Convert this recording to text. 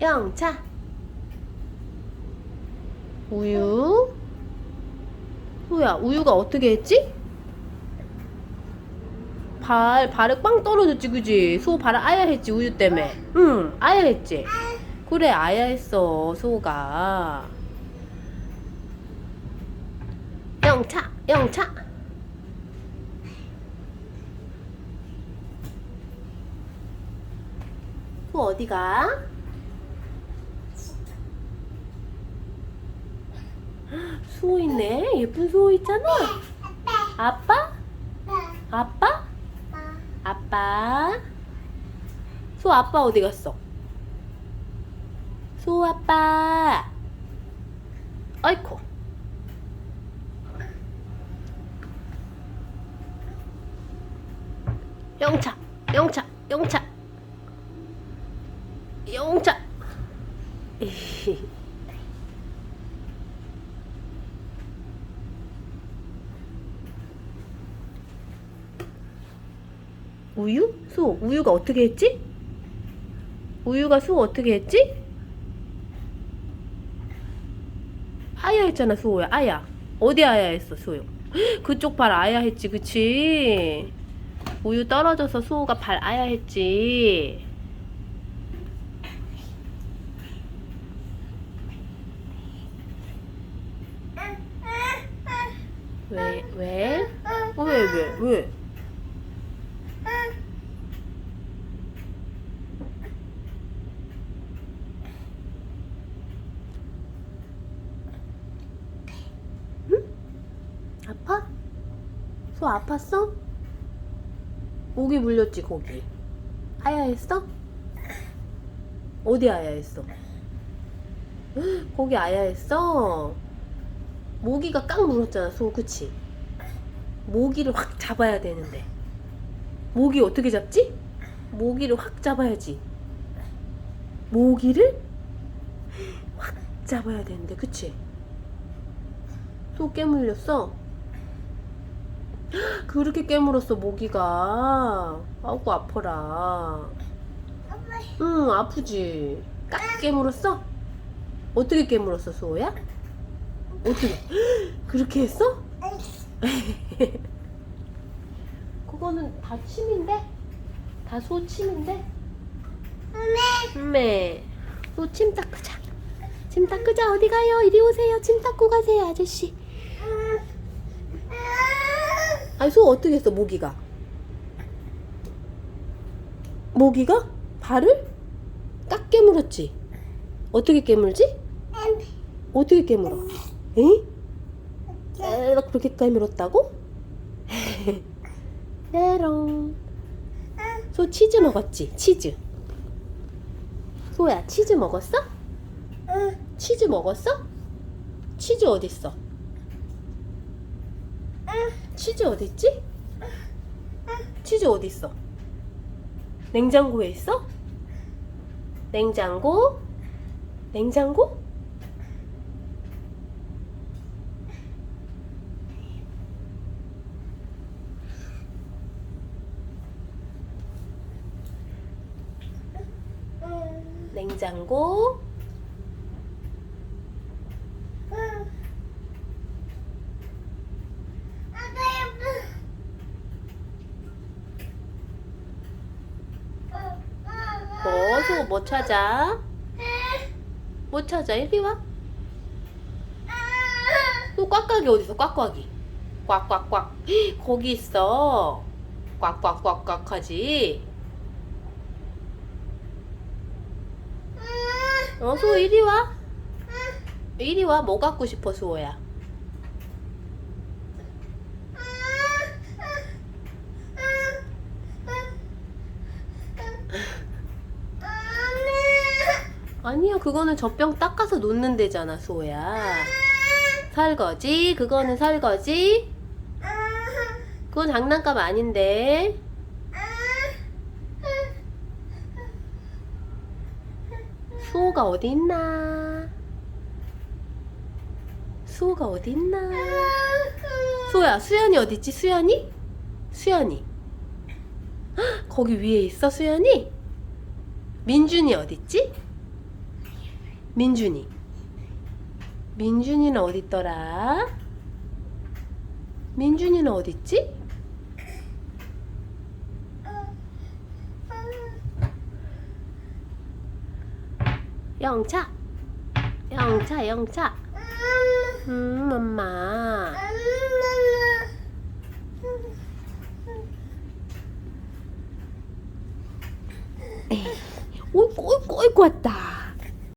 영차. 우유. 뭐야 우유가 어떻게 했지? 발 발에 빵 떨어졌지 그지? 수호 발을 아야 했지 우유 때문에. 응. 아야 했지? 그래 아야 했어 수호가. 영차 영차. 수호 어디가? 수호 있네 예쁜 수호 있잖아 아빠? 아빠? 아빠? 수호 아빠 어디 갔어? 수호 아빠 아이코 영차 영차 영차 영차 우유? 수 우유가 어떻게 했지? 우유가 수 어떻게 했지? 아야 했잖아 수호야 아야 어디 아야 했어 수호 그쪽 발 아야 했지 그치 우유 떨어져서 수호가 발 아야 했지 왜 왜? 어, 왜 왜, 왜? 아파? 소 아팠어? 목이 물렸지 거기 아야했어? 어디 아야했어? 헉, 거기 아야했어? 모기가 깡 물었잖아 소 그치? 모기를 확 잡아야 되는데 모기 어떻게 잡지? 모기를 확 잡아야지 모기를 확 잡아야 되는데 그치? 또 깨물렸어? 그렇게 깨물었어 모기가 아이고 아파라 응 아프지 깍 깨물었어? 어떻게 깨물었어 수호야? 어떻게 그렇게 했어? 그거는 다 침인데? 다 소침인데? 네. 소침 닦으자. 침 닦으자. 어디 가요? 이리 오세요. 침 닦고 가세요, 아저씨. 아니, 소 어떻게 했어, 모기가? 모기가? 발을? 깍 깨물었지? 어떻게 깨물지? 어떻게 깨물어? 에? 에, 그렇게 깨물었다고? 메롱. 소 치즈 먹었지? 치즈. 소야, 치즈 먹었어? 치즈 먹었어? 치즈 어딨어? 치즈 어딨지? 치즈 어딨어? 냉장고에 있어? 냉장고? 냉장고? 냉장고? 뭐, 소, 뭐 찾아? 뭐 찾아? 이리 와. 또 꽉꽉이 어딨어? 꽉꽉이. 꽉꽉꽉. 헉, 거기 있어. 꽉꽉꽉꽉 하지. 어, 소 이리 와. 이리 와. 뭐 갖고 싶어, 수호야? 아니야, 그거는 젖병 닦아서 놓는 데잖아, 수호야. 설거지? 그거는 설거지? 그건 장난감 아닌데. 수호가 어디 있나? 수호가 어디 있나? 수호야, 수연이 어디 있지? 수연이? 수연이. 헉, 거기 위에 있어, 수연이? 민준이 어디 있지? 민준이. 민준이는 어디 있더라? 민준이는 어디 있지? 영차. 영차, 영차. 음, 엄마. 어이구, 어이구, 어이구 왔다.